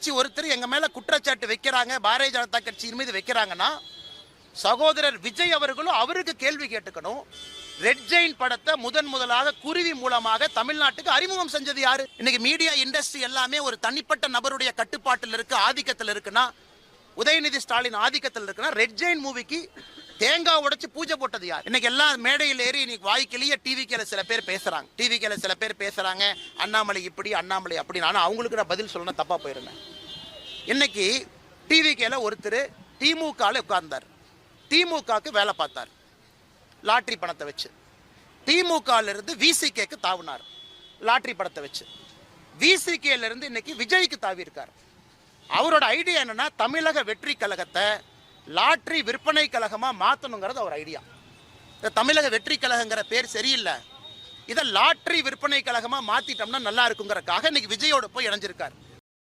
யாராச்சும் ஒருத்தர் எங்க மேல குற்றச்சாட்டு வைக்கிறாங்க பாரதிய ஜனதா கட்சியின் மீது வைக்கிறாங்கன்னா சகோதரர் விஜய் அவர்களும் அவருக்கு கேள்வி கேட்டுக்கணும். ரெட் ஜெயின் படத்தை முதன் முதலாக குருவி மூலமாக தமிழ்நாட்டுக்கு அறிமுகம் செஞ்சது யாரு? இன்னைக்கு மீடியா இண்டஸ்ட்ரி எல்லாமே ஒரு தனிப்பட்ட நபருடைய கட்டுப்பாட்டில் இருக்கு ஆதிக்கத்தில் இருக்குன்னா உதயநிதி ஸ்டாலின் ஆதிக்கத்தில் இருக்குன்னா ரெட் ஜெயின் மூவிக்கு தேங்காய் உடைச்சு பூஜை போட்டது யார்? இன்னைக்கு எல்லாம் மேடையில் ஏறி இன்னைக்கு வாய்க்கிலேயே டிவிக்கில சில பேர் பேசுறாங்க. டிவிக்கில சில பேர் பேசுறாங்க. அண்ணாமலை இப்படி அண்ணாமலை அப்படி நான் அவங்களுக்கு நான் பதில் சொல்லணும் தப்பா போயிருந்தேன். இன்னைக்கு டிவிக்கேல ஒருத்தர் திமுகவில் உட்கார்ந்தார். திமுகவுக்கு வேலை பார்த்தார். லாட்ரி பணத்தை வச்சு. திமுகல விசிகேக்கு தாவினார். லாட்ரி பணத்தை வச்சு. விசிகேல இருந்து இன்னைக்கு விஜய்க்கு தாவி இருக்கார் அவரோட ஐடியா என்னன்னா தமிழக வெற்றி கழகத்தை லாட்ரி விற்பனை கழகமாக மாற்றணுங்கிறது அவர் ஐடியா இந்த தமிழக வெற்றி கழகங்கிற பேர் சரியில்லை. இதை லாட்ரி விற்பனை கழகமாக மாற்றிட்டோம்னா நல்லா இருக்குங்கிறக்காக இன்னைக்கு விஜயோட போய் இணைஞ்சிருக்கார்.